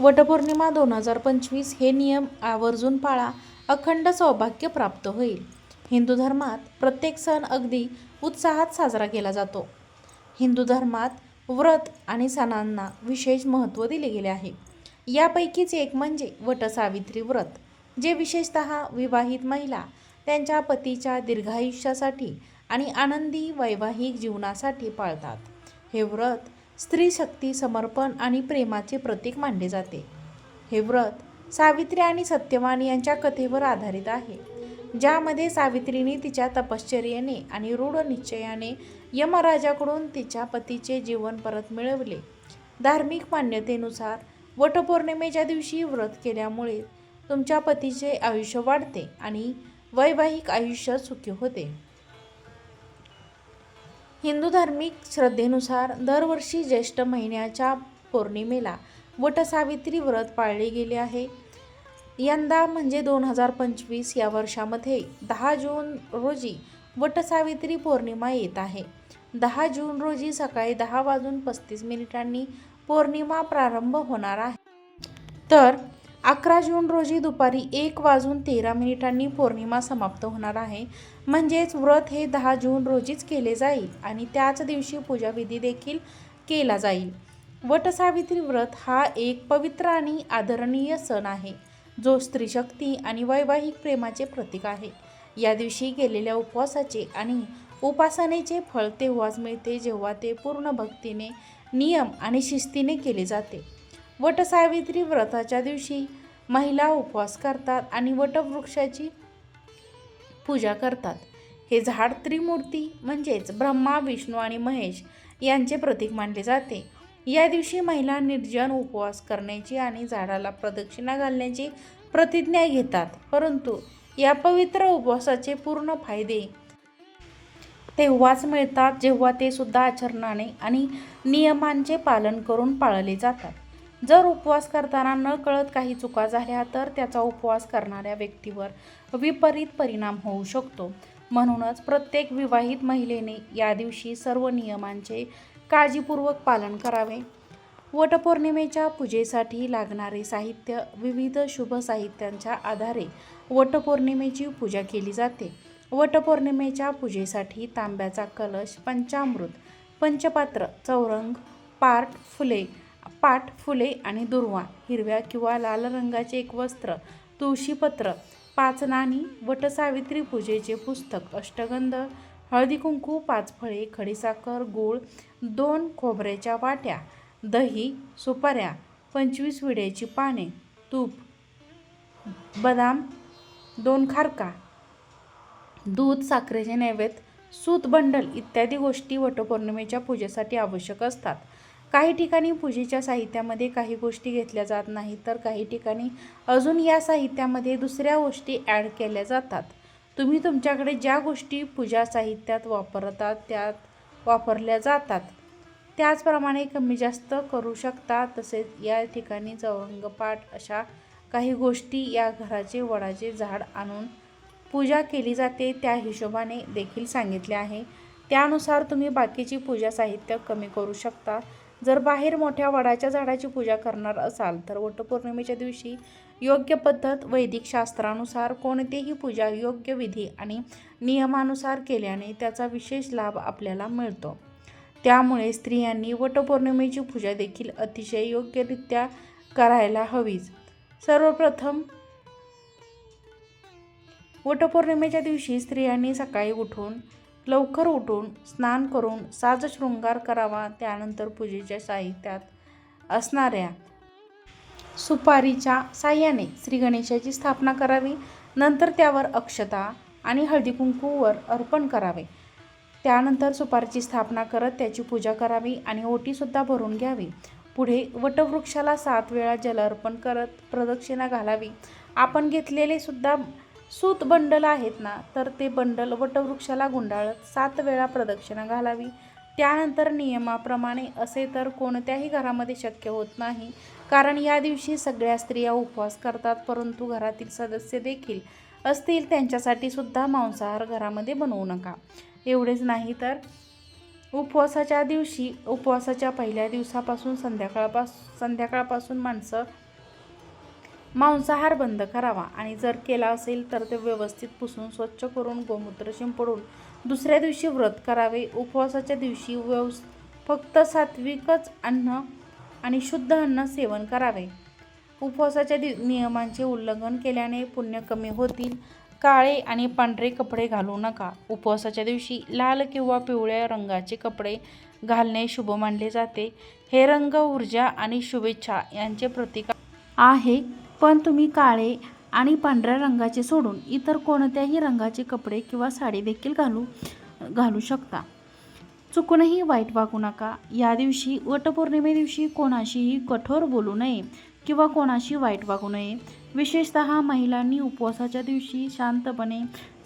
वटपौर्णिमा दोन हजार पंचवीस हे नियम आवर्जून पाळा अखंड सौभाग्य प्राप्त होईल. हिंदू धर्मात प्रत्येक सण अगदी उत्साहात साजरा केला जातो. हिंदू धर्मात व्रत आणि सणांना विशेष महत्त्व दिले गेले आहे. यापैकीच एक म्हणजे वटसावित्री व्रत जे विशेषतः विवाहित महिला त्यांच्या पतीच्या दीर्घायुष्यासाठी आणि आनंदी वैवाहिक जीवनासाठी पाळतात. हे व्रत स्त्री शक्ती समर्पण आणि प्रेमाचे प्रतीक मानले जाते. हे व्रत सावित्री आणि सत्यवान यांच्या कथेवर आधारित आहे ज्यामध्ये सावित्रीने तिच्या तपश्चर्येने आणि रूढ निश्चयाने यमराजाकडून तिच्या पतीचे जीवन परत मिळवले. धार्मिक मान्यतेनुसार वटपौर्णिमेच्या दिवशी व्रत केल्यामुळे तुमच्या पतीचे आयुष्य वाढते आणि वैवाहिक आयुष्य सुखी होते. हिंदू धार्मिक श्रद्धेनुसार दरवर्षी ज्येष्ठ महिन्याच्या पौर्णिमेला वटसावित्री व्रत पाळले गेले आहे. यंदा म्हणजे दोन हजार पंचवीस या वर्षामध्ये दहा जून रोजी वटसावित्री पौर्णिमा येत आहे. दहा जून रोजी सकाळी दहा वाजून पस्तीस मिनिटांनी पौर्णिमा प्रारंभ होणार आहे. तर अकरा जून रोजी दुपारी एक वाजून तेरा मिनिटांनी पौर्णिमा समाप्त होणार आहे. म्हणजेच व्रत हे दहा जून रोजीच केले जाईल आणि त्याच दिवशी पूजाविधी देखील केला जाईल. वटसावित्री व्रत हा एक पवित्र आणि आदरणीय सण आहे. जो स्त्रीशक्ती आणि वैवाहिक प्रेमाचे प्रतीक आहे. या दिवशी केलेल्या उपवासाचे आणि उपासनेचे फळ तेव्हाच मिळते जेव्हा ते पूर्ण भक्तीने नियम आणि शिस्तीने केले जाते. वटसावित्री व्रताच्या दिवशी महिला उपवास करतात आणि वटवृक्षाची पूजा करतात. हे झाड त्रिमूर्ती म्हणजेच ब्रह्मा विष्णू आणि महेश यांचे प्रतीक मानले जाते. या दिवशी महिला निर्जन उपवास करण्याची आणि झाडाला प्रदक्षिणा घालण्याची प्रतिज्ञा घेतात. परंतु या पवित्र उपवासाचे पूर्ण फायदे तेव्हाच मिळतात जेव्हा ते सुद्धा आचरणाने आणि नियमांचे पालन करून पाळले जातात. जर उपवास करताना न कळत काही चुका झाल्या तर त्याचा उपवास करणाऱ्या व्यक्तीवर विपरीत परिणाम होऊ शकतो. म्हणूनच प्रत्येक विवाहित महिलेने या दिवशी सर्व नियमांचे काळजीपूर्वक पालन करावे. वटपौर्णिमेच्या पूजेसाठी लागणारे साहित्य विविध शुभ साहित्यांच्या आधारे वटपौर्णिमेची पूजा केली जाते. वटपौर्णिमेच्या पूजेसाठी तांब्याचा कलश पंचामृत पंचपात्र चौरंग पाट फुले पाट फुले आणि दुर्वा हिरव्या किंवा लाल रंगाचे एक वस्त्र तुळशीपत्र पाच नाणी वटसावित्री पूजेचे पुस्तक अष्टगंध हळदी कुंकू पाच फळे खडीसाखर गूळ दोन खोबऱ्याच्या वाट्या दही सुपाऱ्या पंचवीस विड्याची पाने तूप बदाम दोन खारका दूध साखरेचे नैवेद्य सूत बंडल इत्यादी गोष्टी वटपौर्णिमेच्या पूजेसाठी आवश्यक असतात. काही ठिकाणी पूजेच्या साहित्यामध्ये काही गोष्टी घेतल्या जात नाही तर काही ठिकाणी अजून या साहित्यामध्ये दुसऱ्या गोष्टी ॲड केल्या जातात. तुम्ही तुमच्याकडे ज्या गोष्टी पूजा साहित्यात वापरतात त्यात वापरल्या जातात. त्याचप्रमाणे कमी जास्त करू शकता तसेच या ठिकाणी चौरंगपाठ अशा काही गोष्टी या घराचे वडाचे झाड आणून पूजा केली जाते त्या हिशोबाने देखील सांगितले आहे. त्यानुसार तुम्ही बाकीची पूजा साहित्य कमी करू शकता. जर बाहेर मोठ्या वडाच्या झाडाची पूजा करणार असाल तर वटपौर्णिमेच्या दिवशी योग्य पद्धत वैदिक शास्त्रानुसार कोणतेही पूजा योग्य विधी आणि नियमानुसार केल्याने त्याचा विशेष लाभ आपल्याला मिळतो. त्यामुळे स्त्रियांनी वटपौर्णिमेची पूजा देखील अतिशय योग्यरित्या करायला हवीच. सर्वप्रथम वटपौर्णिमेच्या दिवशी स्त्रियांनी सकाळी उठून लवकर उठून स्नान करून साजशृंगार करावा त्यानंतर पूजेच्या साहित्यात असणाऱ्या सुपारीच्या साह्याने श्री गणेशाची स्थापना करावी नंतर त्यावर अक्षता आणि हळदी कुंकूवर अर्पण करावे. त्यानंतर सुपारीची स्थापना करत त्याची पूजा करावी आणि ओटीसुद्धा भरून घ्यावी. पुढे वटवृक्षाला सात वेळा जल अर्पण करत प्रदक्षिणा घालावी. आपण घेतलेले सुद्धा सूत बंडल आहेत ना तर ते बंडल वटवृक्षाला गुंडाळत सात वेळा प्रदक्षिणा घालावी. त्यानंतर नियमाप्रमाणे असे तर कोणत्याही घरामध्ये शक्य होत नाही कारण या दिवशी सगळ्या स्त्रिया उपवास करतात परंतु घरातील सदस्य देखील असतील त्यांच्यासाठी सुद्धा मांसाहार घरामध्ये बनवू नका. एवढेच नाही तर उपवासाच्या दिवशी उपवासाच्या पहिल्या दिवसापासून संध्याकाळपास संध्याकाळपासून माणसं मांसाहार बंद करावा. आणि जर केला असेल तर ते व्यवस्थित पुसून स्वच्छ करून गोमूत्र शिंपडून दुसऱ्या दिवशी व्रत करावे. उपवासाच्या दिवशी व्यवस फक्त सात्विकच अन्न आणि शुद्ध अन्न सेवन करावे. उपवासाच्या दि नियमांचे उल्लंघन केल्याने पुण्य कमी होतील. काळे आणि पांढरे कपडे घालू नका. उपवासाच्या दिवशी लाल किंवा पिवळ्या रंगाचे कपडे घालणे शुभ मानले जाते. हे रंग ऊर्जा आणि शुभेच्छा यांचे प्रतीक आहे. पण तुम्ही काळे आणि पांढऱ्या रंगाचे सोडून इतर कोणत्याही रंगाचे कपडे किंवा साडी देखील घालू घालू शकता. चुकूनही वाईट वागू नका. या दिवशी वटपौर्णिमे दिवशी कोणाशीही कठोर बोलू नये किंवा कोणाशी वाईट वागू नये. विशेषत महिलांनी उपवासाच्या दिवशी शांतपणे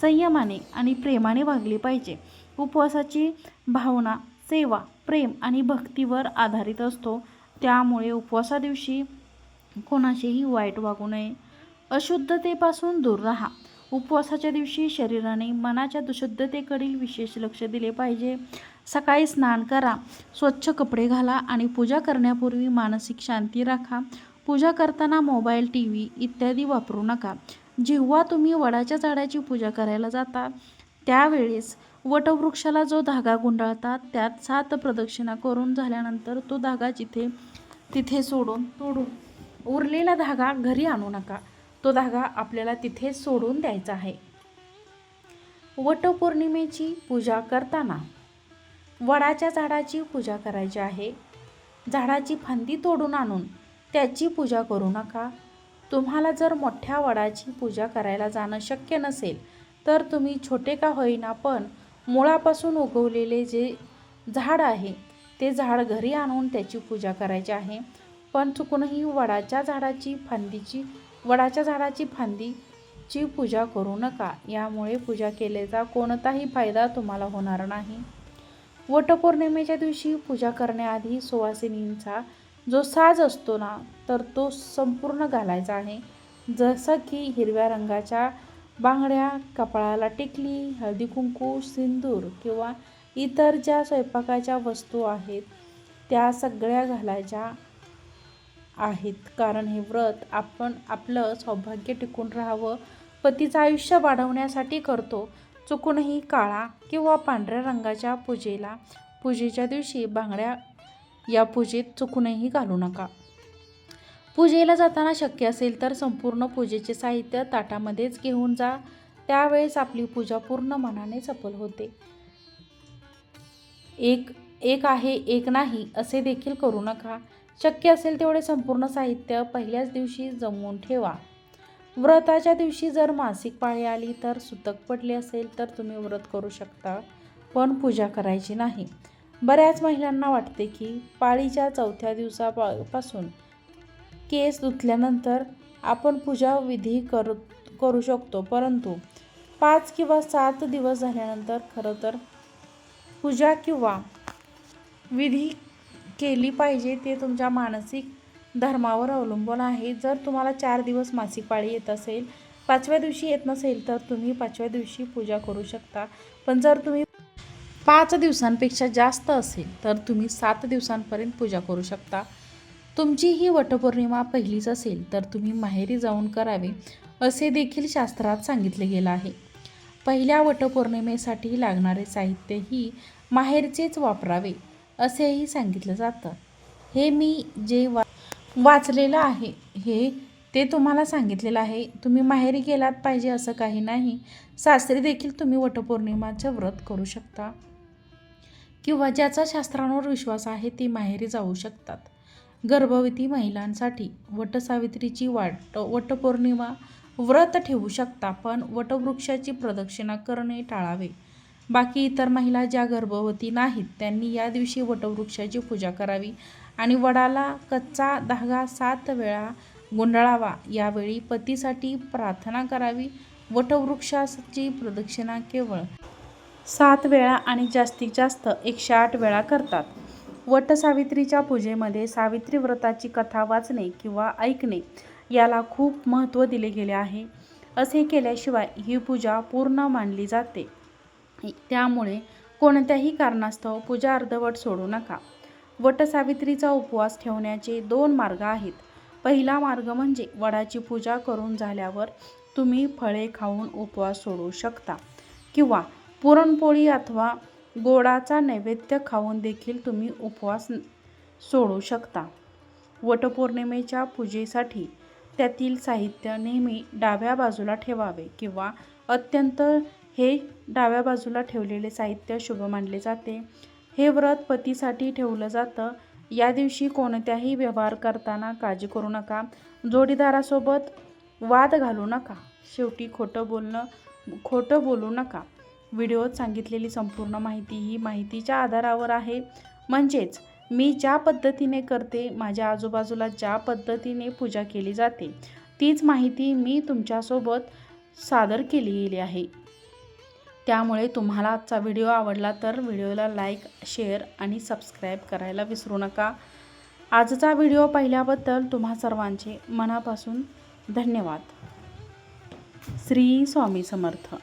संयमाने आणि प्रेमाने वागली पाहिजे. उपवासाची भावना सेवा प्रेम आणि भक्तीवर आधारित असतो. त्यामुळे उपवासा दिवशी कोणाशीही वाईट वागू नये. अशुद्धतेपासून दूर राहा. उपवासाच्या दिवशी शरीराने मनाच्या दुशुद्धतेकडील विशेष लक्ष दिले पाहिजे. सकाळी स्नान करा. स्वच्छ कपडे घाला आणि पूजा करण्यापूर्वी मानसिक शांती राखा. पूजा करताना मोबाईल टी व्ही इत्यादी वापरू नका. जेव्हा तुम्ही वडाच्या झाडाची पूजा करायला जाता त्यावेळेस वटवृक्षाला जो धागा गुंडाळतात त्यात सात प्रदक्षिणा करून झाल्यानंतर तो धागा जिथे तिथे सोडून तोडून उरलेला धागा घरी आणू नका. तो धागा आपल्याला तिथे सोडून द्यायचा आहे. वटपौर्णिमेची पूजा करताना वडाच्या झाडाची पूजा करायची आहे. झाडाची फांदी तोडून आणून त्याची पूजा करू नका. तुम्हाला जर मोठ्या वडाची पूजा करायला जाणं शक्य नसेल तर तुम्ही छोटे का होईना पण मुळापासून उगवलेले जे झाड आहे ते झाड घरी आणून त्याची पूजा करायची आहे. पण चुकूनही वडाच्या झाडाची फांदीची वडाच्या झाडाची फांदीची पूजा करू नका. यामुळे पूजा केल्याचा कोणताही फायदा तुम्हाला होणार नाही. वटपौर्णिमेच्या दिवशी पूजा करण्याआधी सुवासिनींचा जो साज असतो ना तर तो संपूर्ण घालायचा आहे. जसं की हिरव्या रंगाच्या बांगड्या कपाळाला टिकली हळदी कुंकू सिंदूर किंवा इतर ज्या स्वयंपाकाच्या वस्तू आहेत त्या सगळ्या घालायच्या. आहेत. कारण हे व्रत आपण आपलं सौभाग्य टिकून राहावं पतीचं आयुष्य वाढवण्यासाठी करतो. चुकूनही काळा किंवा पांढऱ्या रंगाच्या पूजेला पूजेच्या दिवशी बांगड्या या पूजेत चुकूनही घालू नका. पूजेला जाताना शक्य असेल तर संपूर्ण पूजेचे साहित्य ताटामध्येच घेऊन जा. त्यावेळेस आपली पूजा पूर्ण मनाने सफल होते. एक एक आहे एक नाही असे देखील करू नका. शक्य असेल तेवढे संपूर्ण साहित्य पहिल्याच दिवशी जमवून ठेवा. व्रताच्या दिवशी जर मासिक पाळी आली तर सुतक पडली असेल तर तुम्ही व्रत करू शकता पण पूजा करायची नाही. बऱ्याच महिलांना वाटते की पाळीच्या चौथ्या दिवसापासून केस धुतल्यानंतर आपण पूजा विधी करू करू शकतो परंतु पाच किंवा सात दिवस झाल्यानंतर खरं तर पूजा किंवा विधी केली पाहिजे ते तुमच्या मानसिक धर्मावर अवलंबून आहे. जर तुम्हाला चार दिवस मासिक पाळी येत असेल पाचव्या दिवशी येत नसेल तर तुम्ही पाचव्या दिवशी पूजा करू शकता. पण जर तुम्ही पाच दिवसांपेक्षा जास्त असेल तर तुम्ही सात दिवसांपर्यंत पूजा करू शकता. तुमची ही वटपौर्णिमा पहिलीच असेल तर तुम्ही माहेरी जाऊन करावे असे देखील शास्त्रात सांगितले गेलं आहे. पहिल्या वटपौर्णिमेसाठी लागणारे साहित्यही माहेरचेच वापरावे. असेही सांगितलं जातं. हे मी जे वा वाचलेलं आहे हे ते तुम्हाला सांगितलेलं आहे. तुम्ही माहेरी गेलात पाहिजे असं काही नाही. सासरी देखील तुम्ही वटपौर्णिमाचं व्रत करू शकता. किंवा ज्याचा शास्त्रांवर विश्वास आहे ते माहेरी जाऊ शकतात. गर्भवती महिलांसाठी वटसावित्रीची वाट वटपौर्णिमा व्रत ठेवू शकता पण वटवृक्षाची प्रदक्षिणा करणे टाळावे. बाकी इतर महिला ज्या गर्भवती नाहीत त्यांनी या दिवशी वटवृक्षाची पूजा करावी आणि वडाला कच्चा धागा सात वेळा गुंडाळावा. यावेळी पतीसाठी प्रार्थना करावी. वटवृक्षाची प्रदक्षिणा केवळ सात वेळा आणि जास्तीत जास्त एकशे आठ वेळा करतात. वटसावित्रीच्या पूजेमध्ये सावित्री व्रताची कथा वाचणे किंवा ऐकणे याला खूप महत्त्व दिले गेले आहे. असे केल्याशिवाय ही पूजा पूर्ण मानली जाते. त्यामुळे कोणत्याही कारणास्तव पूजा अर्धवट सोडू नका. वटसावित्रीचा उपवास ठेवण्याचे दोन मार्ग आहेत. पहिला मार्ग म्हणजे वडाची पूजा करून झाल्यावर तुम्ही फळे खाऊन उपवास सोडू शकता. किंवा पुरणपोळी अथवा गोडाचा नैवेद्य खाऊन देखील तुम्ही उपवास सोडू शकता. वटपौर्णिमेच्या पूजेसाठी त्यातील साहित्य नेहमी डाव्या बाजूला ठेवावे किंवा अत्यंत हे डाव्या बाजूला ठेवलेले साहित्य शुभ मानले जाते. हे व्रत पतीसाठी ठेवलं जातं. या दिवशी कोणत्याही व्यवहार करताना काळजी करू नका. जोडीदारासोबत वाद घालू नका. शेवटी खोटं बोलणं खोटं बोलू नका. व्हिडिओत सांगितलेली संपूर्ण माहिती ही माहितीच्या आधारावर आहे. म्हणजेच मी ज्या पद्धतीने करते माझ्या आजूबाजूला ज्या पद्धतीने पूजा केली जाते तीच माहिती मी तुमच्यासोबत सादर केली गेली आहे. त्यामुळे तुम्हाला आजचा व्हिडिओ आवडला तर व्हिडिओला लाईक शेअर आणि सबस्क्राईब करायला विसरू नका. आजचा व्हिडिओ पाहिल्याबद्दल तुम्हा सर्वांचे मनापासून धन्यवाद. श्री स्वामी समर्थ.